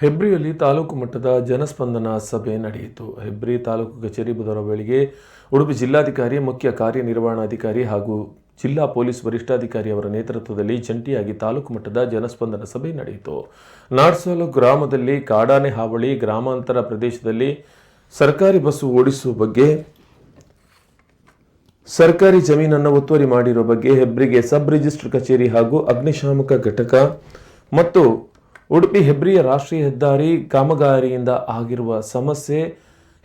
ಹೆಬ್ರಿಯಲ್ಲಿ ತಾಲೂಕು ಮಟ್ಟದ ಜನಸ್ಪಂದನ ಸಭೆ ನಡೆಯಿತು. ಹೆಬ್ರಿ ತಾಲೂಕು ಕಚೇರಿ ಬುಧವಾರ ವೇಳೆಗೆ ಉಡುಪಿ ಜಿಲ್ಲಾಧಿಕಾರಿ, ಮುಖ್ಯ ಕಾರ್ಯನಿರ್ವಹಣಾಧಿಕಾರಿ ಹಾಗೂ ಜಿಲ್ಲಾ ಪೊಲೀಸ್ ವರಿಷ್ಠಾಧಿಕಾರಿ ಅವರ ನೇತೃತ್ವದಲ್ಲಿ ಜಂಟಿಯಾಗಿ ತಾಲೂಕು ಮಟ್ಟದ ಜನಸ್ಪಂದನ ಸಭೆ ನಡೆಯಿತು. ನಾಡ್ಸೋಲು ಗ್ರಾಮದಲ್ಲಿ ಕಾಡಾನೆ ಹಾವಳಿ, ಗ್ರಾಮಾಂತರ ಪ್ರದೇಶದಲ್ಲಿ ಸರ್ಕಾರಿ ಬಸ್ಸು ಓಡಿಸುವ ಬಗ್ಗೆ, ಸರ್ಕಾರಿ ಜಮೀನನ್ನು ಒತ್ತುವರಿ ಮಾಡಿರುವ ಬಗ್ಗೆ ಹೆಬ್ರಿಗೆ ಸಬ್ ರಿಜಿಸ್ಟರ್ ಕಚೇರಿ ಹಾಗೂ ಅಗ್ನಿಶಾಮಕ ಘಟಕ ಮತ್ತು ಉಡುಪಿ ಹೆಬ್ರಿಯ ರಾಷ್ಟ್ರೀಯ ಹೆದ್ದಾರಿ ಕಾಮಗಾರಿಯಿಂದ ಆಗಿರುವ ಸಮಸ್ಯೆ.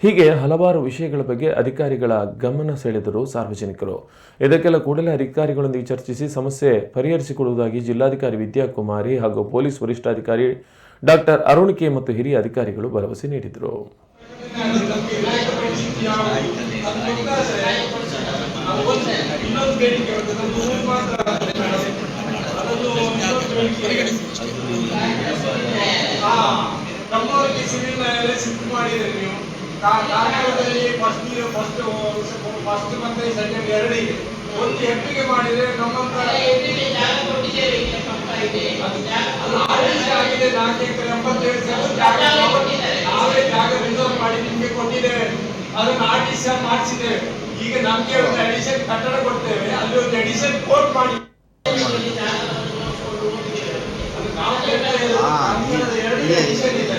ಹೀಗೆ ಹಲವಾರು ವಿಷಯಗಳ ಬಗ್ಗೆ ಅಧಿಕಾರಿಗಳ ಗಮನ ಸೆಳೆದರು ಸಾರ್ವಜನಿಕರು. ಇದಕ್ಕೆಲ್ಲ ಕೂಡಲೇ ಅಧಿಕಾರಿಗಳೊಂದಿಗೆ ಚರ್ಚಿಸಿ ಸಮಸ್ಯೆ ಪರಿಹರಿಸಿಕೊಳ್ಳುವುದಾಗಿ ಜಿಲ್ಲಾಧಿಕಾರಿ ವಿದ್ಯಾಕುಮಾರಿ ಹಾಗೂ ಪೊಲೀಸ್ ವರಿಷ್ಠಾಧಿಕಾರಿ ಡಾಕ್ಟರ್ ಅರುಣ್ ಕೆ ಮತ್ತು ಹಿರಿಯ ಅಧಿಕಾರಿಗಳು ಭರವಸೆ ನೀಡಿದರು. ಮಾಡಿದ್ರೆ ನೀವು ಫಸ್ಟ್ ಫಸ್ಟ್ ಫಸ್ಟ್ ಮತ್ತೆ ಇದೆ ಒಂದು ಮಾಡಿದ್ರೆ ರಿಸರ್ವ್ ಮಾಡಿ ನಿಮ್ಗೆ ಈಗ ನಮ್ಗೆ ಒಂದು ಅಡಿಷನ್ ಕಟ್ಟಡ ಕೊಡ್ತೇವೆ ಅಲ್ಲಿ ಒಂದು ಅಡಿಷನ್ ಕೋರ್ಟ್ ಮಾಡಿ ಎರಡನೇ ಇಷ್ಟ ಇದೆ